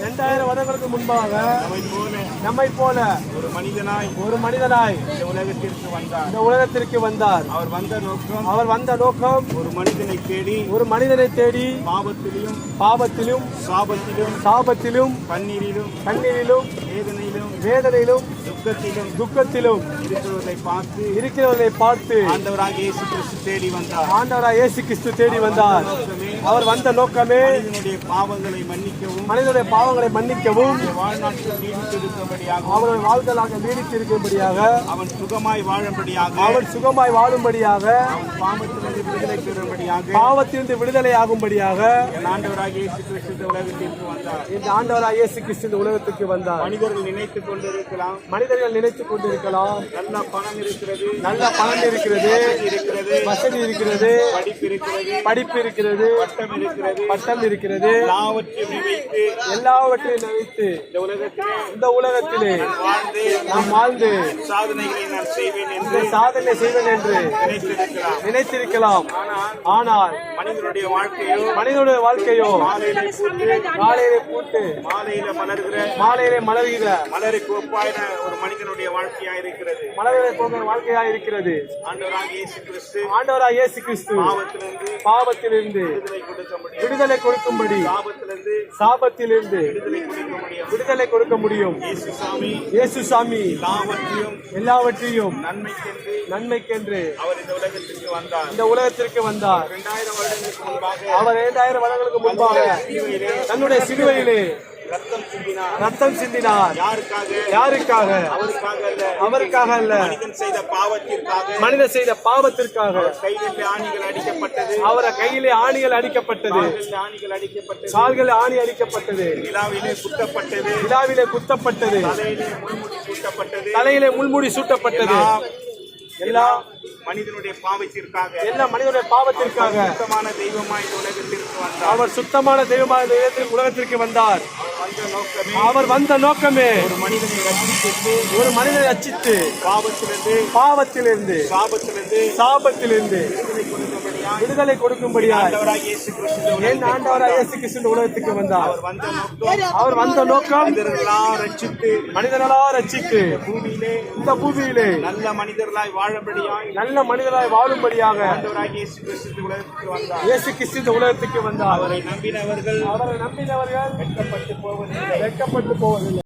இரண்டாயிரம் வருடங்களுக்கு முன்பாக நம்மை போல ஒரு மனிதனாய் ஒரு மனிதனாய் இந்த உலகத்திற்கு வந்தார். இந்த உலகத்திற்கு வந்தார். அவர் வந்த நோக்கம் அவர் வந்த நோக்கம் ஒரு மனிதனை தேடி ஒரு மனிதனை தேடி பாவத்திலும் பாவத்திலும் சாபத்திலும் சாபத்திலும் கண்ணீரிலும் கண்ணீரிலும் வேதனையிலும் வேதனையிலும் துக்கத்திலும் துக்கத்திலும் இருக்கிறவர்களை பார்த்து இருக்கிறவர்களை பார்த்து ஆண்டவராக இயேசு கிறிஸ்து தேடி வந்தார். ஆண்டவராய் இயேசு கிறிஸ்து தேடி வந்தார். அவர் வந்த நோக்கமே பாவங்களை மன்னிக்கவும் மனிதனுடைய பாவங்களை மன்னிக்கவும் வாழ்நாட்டில் நீடித்திருக்கும்படியாக அவருடைய வாழ்தலாக நீடித்து இருக்கும்படியாக அவன் சுகமாய் வாழும்படியாக அவர் சுகமாய் வாழும்படியாக அவன் பாவத்திலிருந்து விடுதலை பெறும்படியாக பாவத்திலிருந்து விடுதலை ஆகும்படியாக ஆண்டவராக இயேசு கிறிஸ்து உலகத்திற்கு வந்தார். இந்த ஆண்டவராய் இயேசு கிறிஸ்து உலகத்துக்கு வந்தார். மனிதர்கள் நினைத்துக் கொண்டிருக்கலாம். மனிதர்கள் நினைத்துக் கொண்டிருக்கலாம். நல்ல பணம் இருக்கிறது. நல்ல பணம் இருக்கிறது. இருக்கிறது. வசதி இருக்கிறது. படிப்பு இருக்கிறது. படிப்பு இருக்கிறது. பட்டம் இருக்கிறது. பட்டம் இருக்கிறது. எல்லாவற்றையும் வைத்து எல்லாவற்றையும் நினைத்து இந்த உலகத்திலே இந்த உலகத்திலே வாழ்ந்து நாம் வாழ்ந்து சாதனைகளை நான் செய்வேன் இந்த என்று சாதனை செய்வேன் என்று நினைத்திருக்கலாம் நினைத்திருக்கலாம். ஆனால் மனிதனுடைய வாழ்க்கையோ மனிதனுடைய வாழ்க்கையோ காலையிலே பூட்டு மாலையில மலர்கிற மாலையிலே மலர்கிற மலருக்கு ஒப்பாயின ஒரு மனிதனுடைய வாழ்க்கையா இருக்கிறது மலர்களை போகிற வாழ்க்கையா இருக்கிறது ஆண்டவராக இயேசு கிறிஸ்து ஆண்டவராய் இயேசு கிறிஸ்து பாவத்திலிருந்து பாவத்திலிருந்து விடுதலை கொடுக்கும்படி பாவத்திலிருந்து சாபத்திலிருந்து விடுதலை கொடுக்க முடியும். இயேசு சாமி இயேசு சாமி எல்லாவற்றையும் எல்லாவற்றையும் நன்மைக்கென்று நன்மைக்கென்று அவர் இந்த உலகத்திற்கு வந்தார். இந்த உலகத்திற்கு வந்தார். இரண்டாயிரம் அவர் இரண்டாயிரம் வருடங்களுக்கு முன்பாக தன்னுடைய சிலுவையிலே ரத்தம் சிந்தினார். யாருக்காக? யாருக்காக? அவருக்காக அல்ல. அவருக்காக அல்ல. மனிதன் செய்த பாவத்திற்காக. மனிதர் செய்த பாவத்திற்காக. கைகளில் ஆணிகள் அடிக்கப்பட்டது. அவரை கையிலே ஆணிகள் அடிக்கப்பட்டது. ஆணிகள் அடிக்கப்பட்டது. கால்கள் ஆணி அடிக்கப்பட்டது. நிலாவிலே குத்தப்பட்டது. விழாவிலே குத்தப்பட்டது. தலையிலே முள்முடி சூட்டப்பட்டது. தலையிலே முள்முடி சூட்டப்பட்டது. எல்லாம் மனிதனுடைய பாவத்திற்காக. எல்லா மனிதனுடைய பாவத்திற்காக. சுத்தமான தெய்வமாய் இந்த உலகத்திற்கு வந்தார். அவர் சுத்தமான தெய்வமாக இந்த உலகத்திற்கு- உலகத்திற்கு வந்தார். வந்த நோக்கமே அவர் வந்த நோக்கமே ஒரு மனிதனை ரட்சித்து ஒரு மனிதனை அச்சித்து பாவத்திலிருந்து பாவத்திலிருந்து சாபத்திலிருந்து சாபத்திலிருந்து விடுதலை கொடுக்கும்படியாய் கொடுக்கும்படியாய் ஆண்டவராக இயேசு கிறிஸ்து என் உலகத்துக்கு வந்தார். அவர் வந்த நோக்கம் அவர் வந்த நோக்கம் மனிதர்களெல்லாம் ரட்சித்து மனிதர்களா ரட்சித்து பூமியிலே இந்த பூமியிலே நல்ல மனிதர்களாய் வாழும்படியாய் நல்ல மனிதராய் வாழும்படியாக ஆண்டவராக இயேசு கிறிஸ்து உலகத்திற்கு வந்தார். இயேசு கிறிஸ்து உலகத்துக்கு வந்தார். அவரை நம்பினவர்கள் அவரை நம்பினவர்கள் வெட்கப்பட்டு போவதில்லை. வெட்கப்பட்டு போவதில்லை.